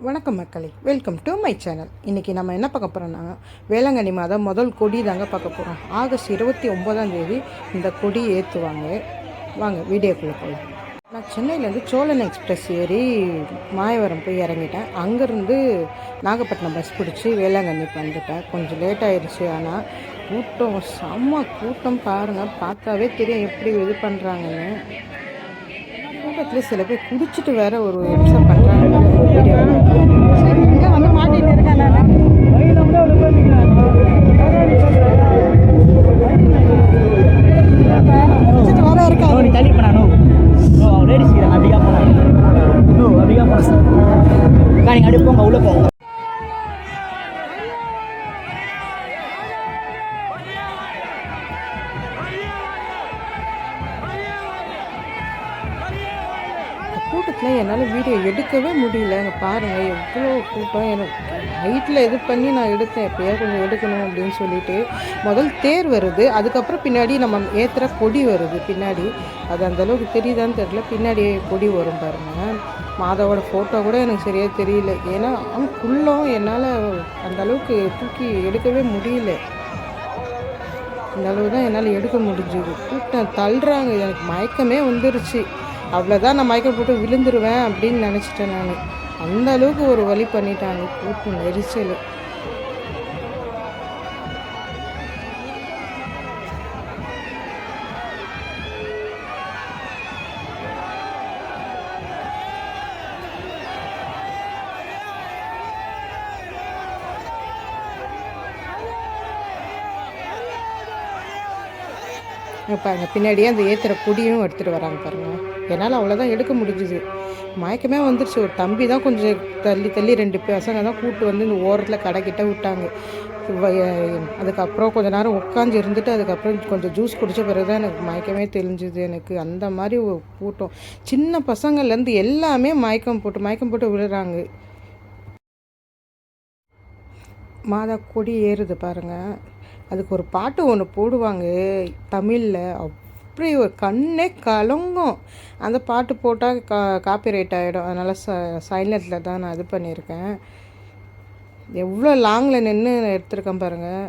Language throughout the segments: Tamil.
வணக்கம் மக்களே வெல்கம் டு மை சேனல் இன்றைக்கி நம்ம என்ன பார்க்க போகிறோம்னா வேளாங்கண்ணி மாதம் முதல் கொடி தாங்க பார்க்க போகிறோம் ஆகஸ்ட் இருபத்தி ஒம்போதாம் தேதி இந்த கொடி ஏற்றுவாங்க வாங்க வீடியோக்குள்ளே போகலாம் நான் சென்னையிலேருந்து சோழன் எக்ஸ்பிரஸ் ஏறி மாயவரம் போய் இறங்கிட்டேன். அங்கேருந்து நாகப்பட்டினம் பஸ் பிடிச்சி வேளாங்கண்ணிக்கு வந்துட்டேன். கொஞ்சம் லேட் ஆயிடுச்சு ஆனால் கூட்டம் செம்ம கூட்டம் பாருங்கள் பார்த்தாவே தெரியும் எப்படி இது பண்ணுறாங்கன்னு கூட்டத்தில் சில பேர் குடிச்சிட்டு வேற ஒரு எபிசோட் பண்ணுறாங்க வீடியோ வந்து மாட்டிட்டு இருக்கேன் நான் குடிச்சிட்டு தள்ளி போனா லேடிஸ் அதிகமாக போனா அதிகமாக அப்படியா போனா போங்க உள்ள போங்க. நேரத்தில் என்னால் வீடியோ எடுக்கவே முடியல. அங்கே பாருங்கள் எவ்வளோ கூட்டம். எனக்கு நைட்டில் இது பண்ணி நான் எடுத்தேன். எப்போயா கொஞ்சம் எடுக்கணும் அப்படின்னு சொல்லிட்டு. முதல் தேர் வருது. அதுக்கப்புறம் பின்னாடி நம்ம ஏற்றுற கொடி வருது. பின்னாடி. அது அந்தளவுக்கு தெரியுதான்னு தெரில பின்னாடி கொடி வரும் பாருங்கள் மாதாவோட ஃபோட்டோ கூட எனக்கு சரியாக தெரியல. ஏன்னா அவன் குள்ளம் என்னால் அந்த அளவுக்கு தூக்கி எடுக்கவே முடியல. இந்த அளவு தான் என்னால் எடுக்க முடிஞ்சது. கூட்டம் தள்ளுறாங்க. எனக்கு மயக்கமே வந்துருச்சு. அவ்வளோதான் நான் மயக்கம் போட்டு விழுந்துருவேன் அப்படின்னு நினச்சிட்டேன் நான். அந்த அளவுக்கு ஒரு வழி பண்ணிட்டாங்க. கூட்டம் நெரிசல் பாருங்கள் பின்னாடியே அந்த ஏற்றுற கொடியும் எடுத்துகிட்டு வராங்க பாருங்கள் என்னால் அவ்வளோதான் எடுக்க முடிஞ்சுது. மயக்கமே வந்துருச்சு. ஒரு தம்பி தான் கொஞ்சம் தள்ளி தள்ளி ரெண்டு பசங்க தான் கூப்பிட்டு வந்து இந்த ஓரத்தில் கடைக்கிட்ட விட்டாங்க. அதுக்கப்புறம் கொஞ்ச நேரம் உட்காந்து இருந்துட்டு அதுக்கப்புறம் கொஞ்சம் ஜூஸ் குடித்த பிறகு தான் எனக்கு மயக்கமே தெரிஞ்சுது எனக்கு அந்த மாதிரி ஒரு கூட்டம். சின்ன பசங்கள்லேருந்து எல்லாமே மயக்கம் போட்டு மயக்கம் போட்டு விழுறாங்க. மாதா கொடி ஏறுது பாருங்கள் அதுக்கு ஒரு பாட்டு ஒன்று போடுவாங்க தமிழில். அப்படி ஒரு கண்ணே கலங்கும். அந்த பாட்டு போட்டால் கா காப்பிரைட் ஆகிடும் அதனால் ச சைலண்டில் தான் நான் இது பண்ணியிருக்கேன். எவ்வளோ லாங்கில் நின்று எடுத்திருக்கேன் பாருங்கள்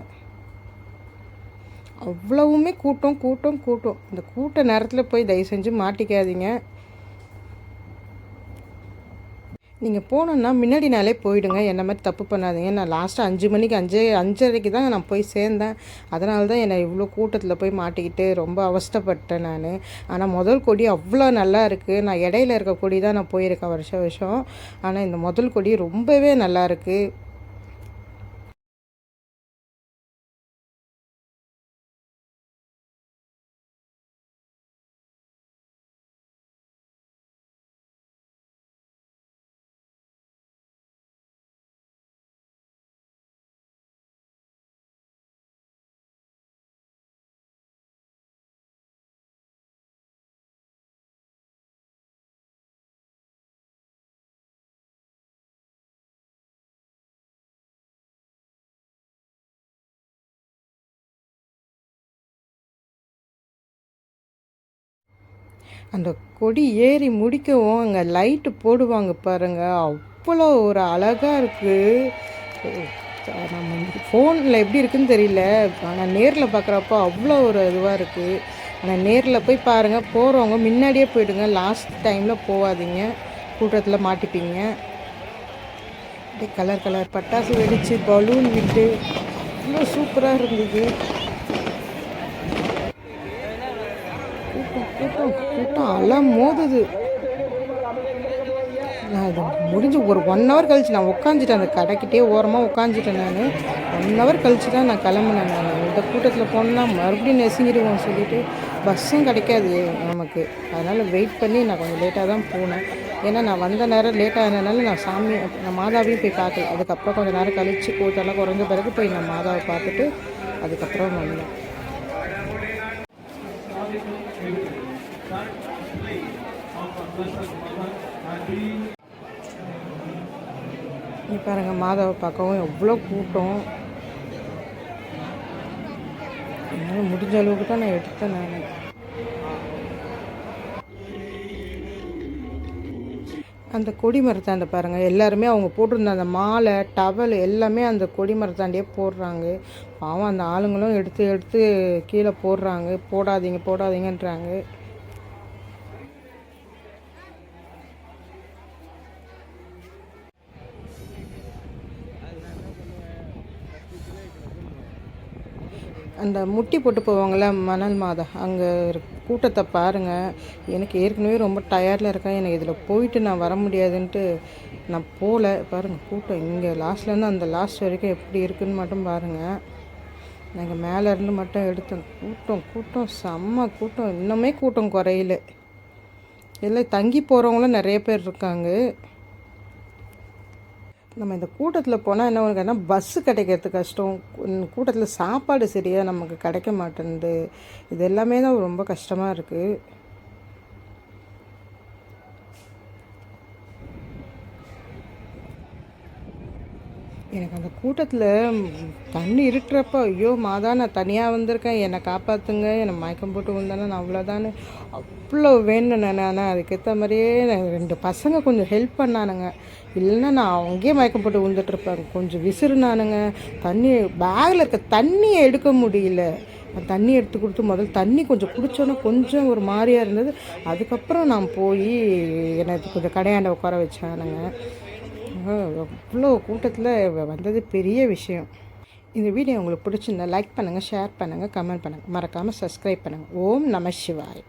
அவ்வளவுமே கூட்டம் கூட்டம் கூட்டம். இந்த கூட்ட நேரத்தில் போய் தயவு செஞ்சு மாட்டிக்காதீங்க. நீங்கள் போனோன்னா முன்னாடி நாளே போயிடுங்க. என்ன மாதிரி தப்பு பண்ணாதீங்க. நான் லாஸ்ட்டாக அஞ்சு மணிக்கு அஞ்சு அஞ்சரைக்கு தான் நான் போய் சேர்ந்தேன். அதனால தான் என்னை இவ்வளோ கூட்டத்தில் போய் மாட்டிக்கிட்டு ரொம்ப அவஸ்தைப்பட்டேன் நான். ஆனால் முதல் கொடி அவ்வளோ நல்லா இருக்குது நான் இடையில இருக்க கொடி தான் நான் போயிருக்கேன் வருஷம் வருஷம். ஆனால் இந்த முதல் கொடி ரொம்பவே நல்லா இருக்குது அந்த கொடி ஏறி முடிக்கவும் அங்கே லைட்டு போடுவாங்க பாருங்கள் அவ்வளோ ஒரு அழகாக இருக்குது நம்ம ஃபோனில் எப்படி இருக்குன்னு தெரியல. ஆனால் நேரில் பார்க்குறப்போ அவ்வளோ ஒரு இதுவாக இருக்குது ஆனால் நேரில் போய் பாருங்கள் போகிறவங்க முன்னாடியே போயிடுங்க. லாஸ்ட் டைமில் போகாதீங்க கூட்டத்தில் மாட்டிப்பீங்க. அப்படியே கலர் கலர் பட்டாசு வெடித்து பலூன் விட்டு. அவ்வளோ சூப்பராக இருந்தது. கூட்டம் கூட்டம் கூட்டம் மோதுது. நான் அது முடிஞ்சு ஒரு ஒன் ஹவர் கழிச்சு நான் உட்காந்துட்டேன் அந்த கடைக்கிட்டே ஓரமாக உட்காந்துட்டேன் நான். ஒன் ஹவர் கழிச்சு தான் நான் கிளம்புனேன் நான். இந்த கூட்டத்தில் போனால் மறுபடியும் நெசுங்கிடுவோம் சொல்லிட்டு பஸ்ஸும் கிடைக்காது நமக்கு. அதனால் வெயிட் பண்ணி நான் கொஞ்சம் லேட்டாக தான் போனேன். ஏன்னா நான் வந்த நேரம் லேட் ஆனதுனால நான் சாமி நான் மாதாவையும் போய் பார்க்கல. அதுக்கப்புறம் கொஞ்சம் நேரம் கழிச்சு கூட்டெல்லாம் குறைஞ்ச பிறகு போய் நான் மாதாவை பார்த்துட்டு அதுக்கப்புறம் வந்தேன். பாருங்க மாதாவை பார்க்கவும் எவ்வளோ கூட்டம். என்னால் முடிஞ்ச அளவுக்கு தான் நான் எடுத்தேன் நான். அந்த கொடி மரத்தாண்ட பாருங்கள் எல்லாருமே அவங்க போட்டிருந்த அந்த மாலை டவல் எல்லாமே அந்த கொடி மரத்தாண்டியே போடுறாங்க. பாவம் அந்த ஆளுங்களும் எடுத்து எடுத்து கீழே போடுறாங்க. போடாதீங்க போடாதீங்கன்றாங்க. அந்த முட்டி போட்டு போவாங்கள மணல் மாதா அங்கே கூட்டத்தை பாருங்கள் எனக்கு ஏற்கனவே ரொம்ப டயர்டில் இருக்கேன். எனக்கு இதில் போயிட்டு நான் வர முடியாதுன்ட்டு நான் போகல பாருங்கள் கூட்டம். இங்கே லாஸ்ட்லேருந்து அந்த லாஸ்ட் வரைக்கும் எப்படி இருக்குன்னு மட்டும் பாருங்கள் நாங்கள் மேலேருந்து மட்டும் எடுத்தோம் கூட்டம் கூட்டம். செம்ம கூட்டம். இன்னுமே கூட்டம் குறையில. இல்லை தங்கி போகிறவங்களும் நிறைய பேர் இருக்காங்க. நம்ம இந்த கூட்டத்தில் போனால் என்ன ஒன்று பஸ்ஸு கிடைக்கிறது கஷ்டம். கூட்டத்தில் சாப்பாடு சரியாக நமக்கு கிடைக்க மாட்டேன்து இது எல்லாமே தான் ரொம்ப கஷ்டமாக இருக்குது எனக்கு அந்த கூட்டத்தில் தண்ணி இருக்கிறப்ப ஐயோ மாதா நான் தனியாக வந்திருக்கேன். என்னை காப்பாற்றுங்க என்னை மயக்கம் போட்டு வந்தானே நான் அவ்வளோதானே அவ்வளோ வேணும் நான் ஆனால் அதுக்கேற்ற மாதிரியே ரெண்டு பசங்க கொஞ்சம் ஹெல்ப் பண்ணானுங்க. இல்லைன்னா நான் அங்கேயே மயக்கம் போட்டு விழுந்துட்டுருப்பேன். கொஞ்சம் விசிறுனானுங்க. தண்ணி பேக்கில் இருக்க தண்ணியை எடுக்க முடியல. தண்ணி எடுத்து கொடுத்து முதல்ல தண்ணி கொஞ்சம் குடித்தோன்னே கொஞ்சம் ஒரு மாதிரியாக இருந்தது. அதுக்கப்புறம் நான் போய் எனக்கு கொஞ்சம் கடையாண்ட உட்கார வச்சானுங்க. அவ்வளோ கூட்டத்தில் வந்தது பெரிய விஷயம். இந்த வீடியோ உங்களுக்கு பிடிச்சிருந்தா லைக் பண்ணுங்கள் ஷேர் பண்ணுங்கள் கமெண்ட் பண்ணுங்கள் மறக்காமல் சப்ஸ்கிரைப் பண்ணுங்கள் ஓம் நம சிவாய்.